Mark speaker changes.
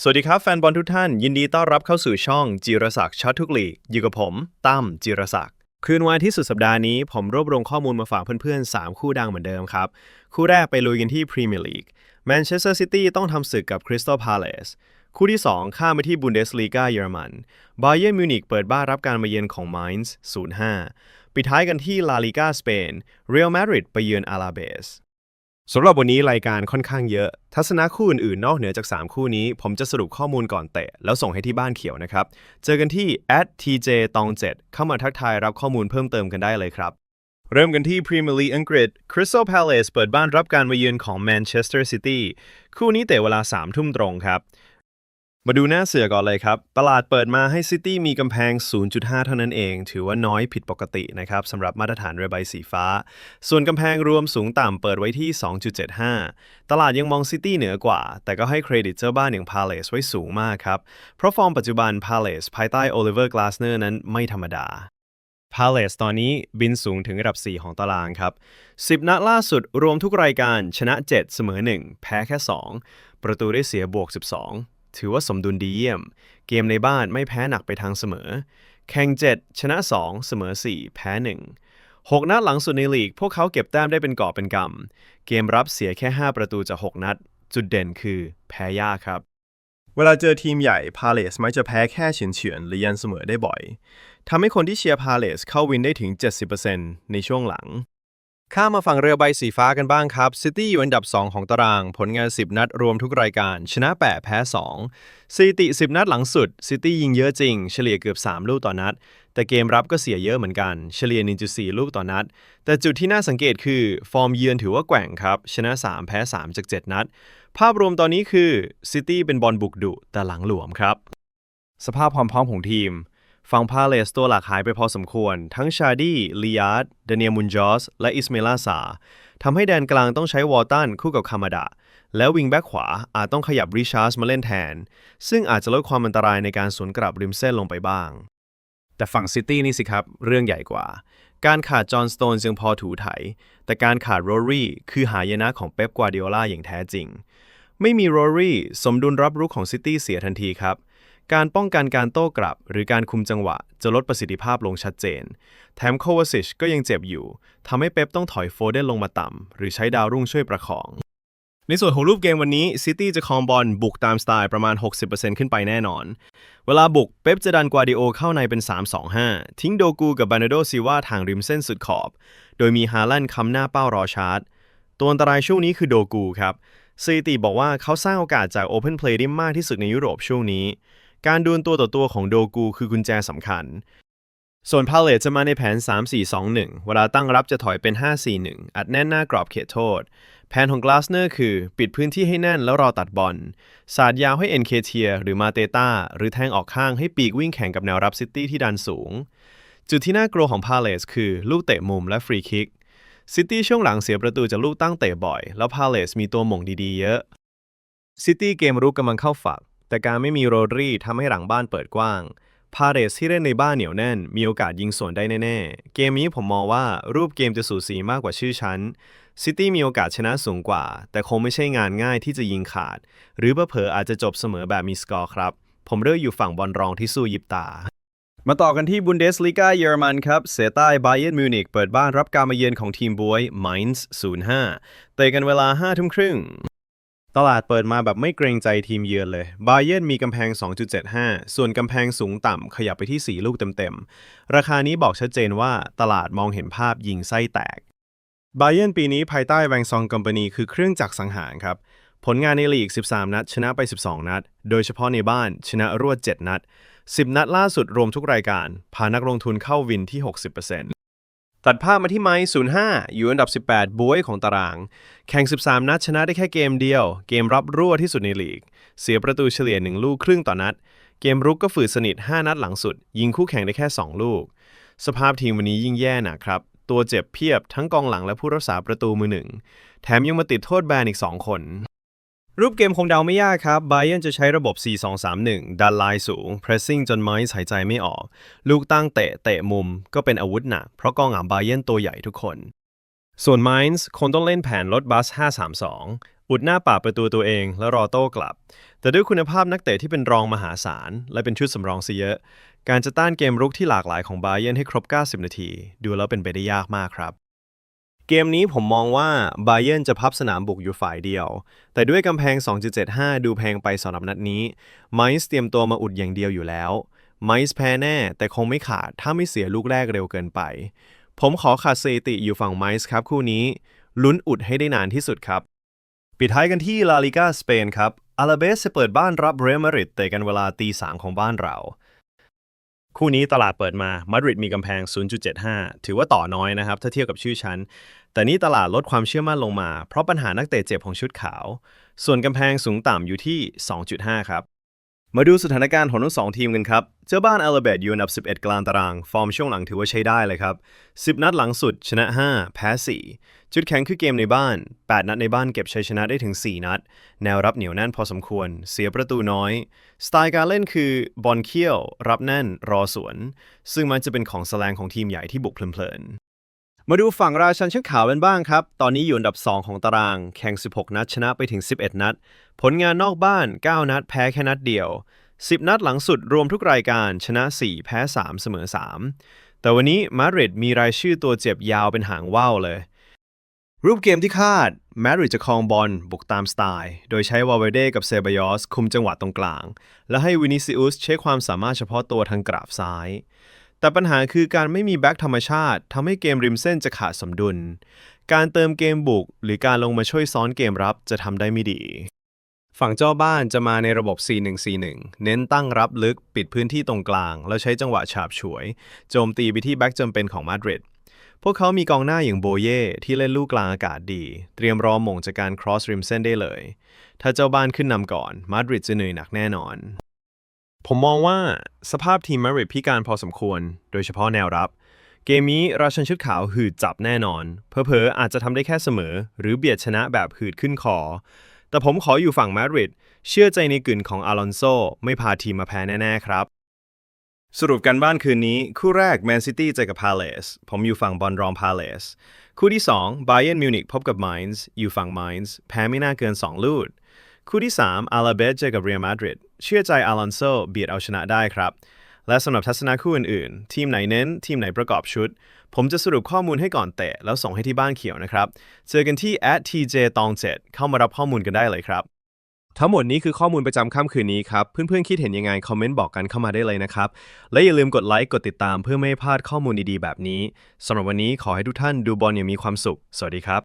Speaker 1: สวัสดีครับ แฟนบอลทุกท่าน ยินดีต้อนรับเข้าสู่ช่องจิรศักดิ์ช็อตทุกลีกอยู่กับผมตั้มจิรศักดิ์คืนวันที่สุดสัปดาห์นี้ ผมรวบรวมข้อมูลมาฝากเพื่อนๆ 3 คู่ดังเหมือนเดิมครับ คู่แรกไปลุยกันที่พรีเมียร์ลีกแมนเชสเตอร์ซิตี้ต้องทำศึกกับคริสตัลพาเลสคู่ที่ 2 ข้ามไปที่บุนเดสลีกาเยอรมันบาเย r n m มิวนิกเปิดบ้านรับการมาเยือนของไมน์ส์05ปิดท้ายกันที่ลาลิกาสเปนเรอัลมาดริดไปเยือนอาราเบส สำหรับวันนี้รายการค่อนข้างเยอะ ทัศนะคู่อื่นๆ นอกเหนือจาก 3 คู่นี้ ผมจะสรุปข้อมูลก่อนเตะ แล้วส่งให้ที่บ้านเขียวนะครับ เจอกันที่ @tj ตอง7เข้ามาทักทายรับข้อมูลเพิ่มเติมกันได้เลยครับ เริ่มกันที่พรีเมียร์ลีกอังกฤษ Crystal Palace เปิดบ้านรับการมาเยือนของ Manchester City คู่นี้เตะเวลา3ทุ่มตรงครับ มาดูหน้าเสือก่อนเลยครับ ตลาดเปิดมาให้ซิตี้มีกำแพง 0.5 เท่านั้นเอง ถือว่าน้อยผิดปกตินะครับสำหรับมาตรฐานเรือใบสีฟ้า ส่วนกำแพงรวมสูงต่ำเปิดไว้ที่ 2.75 ตลาดยังมองซิตี้เหนือกว่า แต่ก็ให้เครดิตเจ้าบ้านอย่างพาเลสไว้สูงมากครับ เพราะฟอร์มปัจจุบันพาเลสภายใต้โอลิเวอร์กลาสเนอร์นั้นไม่ธรรมดาพาเลสตอนนี้บินสูงถึงระดับ 4 ของตารางครับ 10 นัดล่าสุดรวมทุกรายการชนะ 7 เสมอ 1 แพ้แค่ 2 ประตูได้เสียบวก 12 ถือว่าสมดุลดีเยี่ยม เกมในบ้านไม่แพ้หนักไปทางเสมอ แข่ง 7 ชนะ 2 เสมอ 4 แพ้ 1 6 นัดหลังสุดในลีก พวกเขาเก็บแต้มได้เป็นกอเป็นกำ เกมรับเสียแค่ 5 ประตูจาก 6 นัด จุดเด่นคือแพ้ยากครับ เวลาเจอทีมใหญ่ พาเลสมักจะแพ้แค่เฉือนๆหรือยันเสมอได้บ่อยทำให้คนที่เชียร์พาเลสเข้าวินได้ถึง 70%ในช่วงหลัง ข้ามาฝั่งเรือใบสีฟ้ากันบ้างครับซิตี้อยู่อันดับ 2 ของตาราง ผลงาน 10 นัดรวมทุกรายการ ชนะ 8 แพ้ 2สถิติ 10 นัดหลังสุดซิตี้ยิงเยอะจริง เฉลี่ยเกือบ 3 ลูกต่อนัด แต่เกมรับก็เสียเยอะเหมือนกัน เฉลี่ย 1.4 ลูกต่อนัด แต่จุดที่น่าสังเกตคือ ฟอร์มเยือนถือว่าแกว่งครับ ชนะ 3 แพ้ 3 จาก 7 นัด ภาพรวมตอนนี้คือซิตี้เป็นบอลบุกดุแต่หลังหลวมครับ สภาพความพร้อมของทีม ฝั่งพาเลสตัวหลักหายไปพอสมควร ทั้งชาดี้ลียาร์ดเดเนียมุนจอส และอิสเมลาซาทำให้แดนกลางต้องใช้วอลตันคู่กับคามาดะ แล้ววิงแบ็กขวาอาจต้องขยับริชาร์สมาเล่นแทน ซึ่งอาจจะลดความอันตรายในการสวนกลับริมเส้นลงไปบ้าง แต่ฝั่งซิตี้นี่สิครับ เรื่องใหญ่กว่า การขาดจอห์นสโตนยังพอถูไถ แต่การขาดโรรี่คือหายนะของเป๊ปกวาดิโอลาอย่างแท้จริง ไม่มีโรรี่สมดุลรับรุกของซิตี้เสียทันทีครับ การป้องกันการโต้กลับ หรือการคุมจังหวะ จะลดประสิทธิภาพลงชัดเจน แถมโควาซิชก็ยังเจ็บอยู่ทำให้เป๊ปต้องถอยโฟเดนลงมาต่ำหรือใช้ดาวรุ่งช่วยประคอง ในส่วนของรูปเกมวันนี้ซิตี้จะครองบอลบุกตามสไตล์ประมาณ 60%ขึ้นไปแน่นอน เวลาบุกเป๊ปจะดันกวาดิโอเข้าในเป็น 3-2-5 ทิ้งโดกูกับบานาโดซิว่าทางริมเส้นสุดขอบ โดยมีฮาลันด์คำหน้าเป้ารอชาร์จตัวอันตรายช่วงนี้คือโดกูครับสถิติบอกว่าเขาสร้างโอกาสจาก Open Play ได้มากที่สุดในยุโรปช่วงนี้ การดวลตัวต่อตัวของโดกูคือกุญแจสำคัญ ส่วนพาเลตจะมาในแผน 3-4-2-1 เวลาตั้งรับจะถอยเป็น 5-4-1 อัดแน่นหน้ากรอบเขตโทษ แผนของกลาสเนอร์คือปิดพื้นที่ให้แน่นแล้วรอตัดบอล สาดยาวให้เอ็นเคเทียหรือมาเตต้าหรือแทงออกข้างให้ปีกวิ่งแข่งกับแนวรับซิตี้ที่ดันสูง จุดที่น่ากลัวของพาเลสคือลูกเตะมุมและฟรีคิกซิตี้ช่วงหลังเสียประตูจากลูกตั้งเตะบ่อย แล้วพาเลสมีตัวหม่งดีๆเยอะ ซิตี้เกมรุกกำลังเข้าฝัก แต่การไม่มีโรดรี่ทำให้หลังบ้านเปิดกว้าง พาเรสที่เล่นในบ้านเหนียวแน่น มีโอกาสยิงสวนได้แน่ๆ เกมนี้ผมมองว่ารูปเกมจะสูสีมากกว่าชื่อชั้นซิตี้มีโอกาสชนะสูงกว่า แต่คงไม่ใช่งานง่ายที่จะยิงขาด หรือเผลออาจจะจบเสมอแบบมีสกอร์ครับ ผมเลือกอยู่ฝั่งบอลรองที่สู้ยิบตามาต่อกันที่บุนเดสลีกาเยอรมันครับ เซใต้ไบเยิร์นมิวนิกเปิดบ้านรับการมาเยือนของทีมบวยไมน์ส์05 เตะกันเวลา5ทุ่มครึ่ง ตลาดเปิดมาแบบไม่เกรงใจทีมเยือนเลยบาเยิร์นมีกำแพง 2.75 ส่วนกำแพงสูงต่ำขยับไปที่ 4 ลูกเต็มๆ ราคานี้บอกชัดเจนว่าตลาดมองเห็นภาพยิงไส้แตกบาเยิร์นปีนี้ภายใต้แวงซองกัมปานีคือเครื่องจักรสังหารครับ ผลงานในลีก 13 นัด ชนะไป 12 นัด โดยเฉพาะในบ้านชนะรวด 7 นัด 10 นัดล่าสุดรวมทุกรายการ พานักลงทุนเข้าวินที่ 60% ตัดภาพมาที่ไมซ์05 อยู่อันดับ 18 บวยของตาราง แข่ง 13 นัดชนะได้แค่เกมเดียว เกมรับรั่วที่สุดในลีก เสียประตูเฉลี่ย 1 ลูกครึ่งต่อนัด เกมรุกก็ฝืดสนิท 5 นัดหลังสุด ยิงคู่แข่งได้แค่ 2 ลูก สภาพทีมวันนี้ยิ่งแย่หนักครับ ตัวเจ็บเพียบทั้งกองหลังและผู้รักษาประตูมือหนึ่ง แถมยังมาติดโทษแบนอีก 2 คน รูปเกมคงเดาไม่ยากครับไบเ e นจะใช้ระบบ 4-2-3-1 ดันไลน์สูง pressing จนไมซ์หายใจไม่ออก ลูกตั้งเตะเตะมุมก็เป็นอาวุธหนัก เพราะกองหลังไบเ e นตัวใหญ่ทุกคน ส่วนไมซ์คงต้องเล่นแผนลดบัส 5-3-2 อุดหน้าป่าประตูตัวเองแล้วรอโต้กลับ แต่ด้วยคุณภาพนักเตะที่เป็นรองมหาศาล และเป็นชุดสำรองซะเยอะ การจะต้านเกมรุกที่หลากหลายของไบเยร์นให้ครบ 90 นาที ดูแล้วเป็นไปได้ยากมากครับ เกมนี้ผมมองว่าบาเยร์นจะพับสนามบุกอยู่ฝ่ายเดียว แต่ด้วยกำแพง 2.75 ดูแพงไปสำหรับนัดนี้ ไมซ์เตรียมตัวมาอุดอย่างเดียวอยู่แล้ว ไมซ์แพ้แน่ แต่คงไม่ขาดถ้าไม่เสียลูกแรกเร็วเกินไป ผมขอขาดสถิติอยู่ฝั่งไมซ์ครับคู่นี้ ลุ้นอุดให้ได้นานที่สุดครับ ปิดท้ายกันที่ลาลิกาสเปนครับอาราเบสจะเปิดบ้านรับเรอัลมาดริดเตะกันเวลาตีสามของบ้านเรา คู่นี้ตลาดเปิดมา มาดริดมีกำแพง 0.75 ถือว่าต่อน้อยนะครับ ถ้าเทียบกับชื่อชั้น แต่นี่ตลาดลดความเชื่อมั่นลงมา เพราะปัญหานักเตะเจ็บของชุดขาว ส่วนกำแพงสูงต่ำอยู่ที่ 2.5 ครับ มาดูสถานการณ์ของทั้งสองทีมกันครับ เจ้าบ้านอาราเบดอยู่อันดับ 11 กลางตาราง ฟอร์มช่วงหลังถือว่าใช้ได้เลยครับ 10 นัดหลังสุด ชนะ 5 แพ้ 4 จุดแข็งคือเกมในบ้าน 8 นัดในบ้านเก็บชัยชนะได้ถึง 4 นัด แนวรับเหนียวแน่นพอสมควร เสียประตูน้อย สไตล์การเล่นคือบอลเคี้ยว รับแน่น รอสวน ซึ่งมันจะเป็นของแสลงของทีมใหญ่ที่บุกเพลิน มาดูฝั่งราชันชุดขาวกันบ้างครับ ตอนนี้อยู่อันดับ 2 ของตาราง แข่ง 16 นัดชนะไปถึง 11 นัด ผลงานนอกบ้าน 9 นัด แพ้แค่นัดเดียว 10 นัดหลังสุดรวมทุกรายการชนะ 4 แพ้ 3 เสมอ 3 แต่วันนี้มาดริดมีรายชื่อตัวเจ็บยาวเป็นหางว่าวเลย รูปเกมที่คาดมาดริดจะครองบอลบุกตามสไตล์ โดยใช้วาลเวเดกับเซบายอสคุมจังหวะตรงกลาง และให้วินิซิอุสใช้ความสามารถเฉพาะตัวทางกราบซ้าย แต่ปัญหาคือการไม่มีแบ็คธรรมชาติทำให้เกมริมเส้นจะขาดสมดุล การเติมเกมบุก หรือการลงมาช่วยซ้อนเกมรับจะทำได้ไม่ดี ฝั่งเจ้าบ้านจะมาในระบบ 4-1-4-1 เน้นตั้งรับลึกปิดพื้นที่ตรงกลาง แล้วใช้จังหวะฉาบฉวย โจมตีไปที่แบ็กจำเป็นของมาดริดพวกเขามีกองหน้าอย่างโบเย่ที่เล่นลูกกลางอากาศดี เตรียมรอมงจากการ cross ริมเส้นได้เลย ถ้าเจ้าบ้านขึ้นนำก่อน มาดริดจะเหนื่อยหนักแน่นอน ผมมองว่าสภาพทีมมาดริดพิการพอสมควร โดยเฉพาะแนวรับ เกมนี้ราชันชุดขาวหืดจับแน่นอน เพอเพออาจจะทำได้แค่เสมอ หรือเบียดชนะแบบหืดขึ้นคอแต่ผมขออยู่ฝั่งมาดริดเชื่อใจในกลิ่นของอ alonso โซไม่พาทีมมาแพ้แน่ ๆ ครับ สรุปกันบ้านคืนนี้ คู่แรกแมนซิตี้เจอกับพาเลสผมอยู่ฝั่งบอลรองพาเลสคู่ที่2 b บ y e r n m มิวนิกพบกับ Mainz อยู่ฝั่ง Mainz แพ้ไม่น่าเกิน 2 ลูด คู่ที่3อาราเบสเจอกับเรียลมาดริด เชื่อใจอ l ลอนโซเบียดเอาชนะได้ครับ และสำหรับทัศนะคู่อื่นๆ ทีมไหนเน้น ทีมไหนประกอบชุด ผมจะสรุปข้อมูลให้ก่อนเตะ แล้วส่งให้ที่บ้านเขียวนะครับ เจอกันที่ @tj ตอง7เข้ามารับข้อมูลกันได้เลยครับ ทั้งหมดนี้คือข้อมูลประจำค่ำคืนนี้ครับ เพื่อนๆ คิดเห็นยังไง คอมเมนต์บอกกันเข้ามาได้เลยนะครับ และอย่าลืมกดไลค์กดติดตามเพื่อไม่ให้พลาดข้อมูลดีๆแบบนี้สำหรับวันนี้ขอให้ทุกท่านดูบอลอย่างมีความสุข สวัสดีครับ